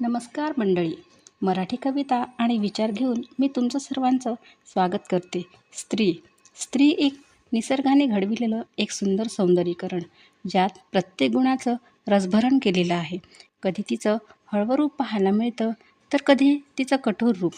नमस्कार मंडळी. मराठी कविता आणि विचार घेऊन मी तुमचं सर्वांचं स्वागत करते. स्त्री. स्त्री एक निसर्गाने घडविलेलं एक सुंदर सौंदर्यीकरण ज्यात प्रत्येक गुणाचं रसभरण केलेलं आहे. कधी तिचं हळवं रूप पाहायला मिळतं तर कधी तिचं कठोर रूप.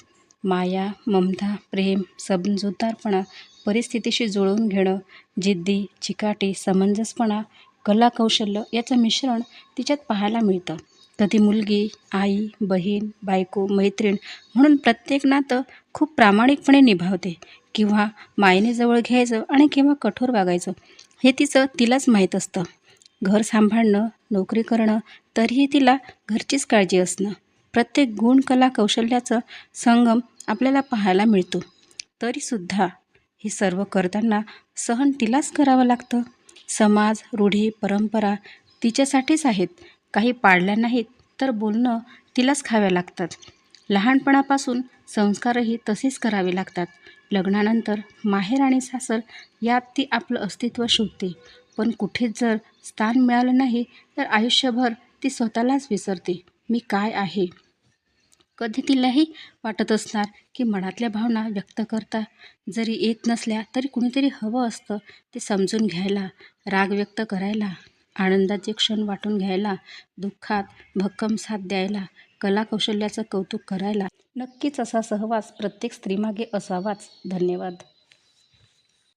माया ममता प्रेम समजूतदारपणा परिस्थितीशी जुळवून घेणं जिद्दी चिकाटी समंजसपणा कलाकौशल्य याचं मिश्रण तिच्यात पाहायला मिळतं. तर ती मुलगी आई बहीण बायको मैत्रीण म्हणून प्रत्येक नातं खूप प्रामाणिकपणे निभावते. किंवा मायने जवळ घ्यायचं आणि किंवा कठोर वागायचं हे तिचं तिलाच माहीत असतं. घर सांभाळणं नोकरी करणं तरीही तिला घरचीच काळजी असणं प्रत्येक गुण कला कौशल्याचं संगम आपल्याला पाहायला मिळतो. तरीसुद्धा हे सर्व करताना सहन तिलाच करावं लागतं. समाज रूढी परंपरा तिच्यासाठीच आहेत. काही पाळल्या नाहीत तर बोलणं तिलाच खाव्या लागतात. लहानपणापासून संस्कारही तसेच करावे लागतात. लग्नानंतर माहेर आणि सासर यात ती आपलं अस्तित्व शोधते. पण कुठेच जर स्थान मिळालं नाही तर आयुष्यभर ती स्वतःलाच विसरते. मी काय आहे? कधी तिलाही वाटत असणार की मनातल्या भावना व्यक्त करता जरी येत नसल्या तरी कुणीतरी हवं असतं ते समजून घ्यायला राग व्यक्त करायला. आनंदाचे क्षण वाटून घ्यायला दुःखात भक्कम साथ द्यायला कलाकौशल्याचं कौतुक करायला. नक्कीच असा सहवास प्रत्येक स्त्रीमागे असावाच. धन्यवाद.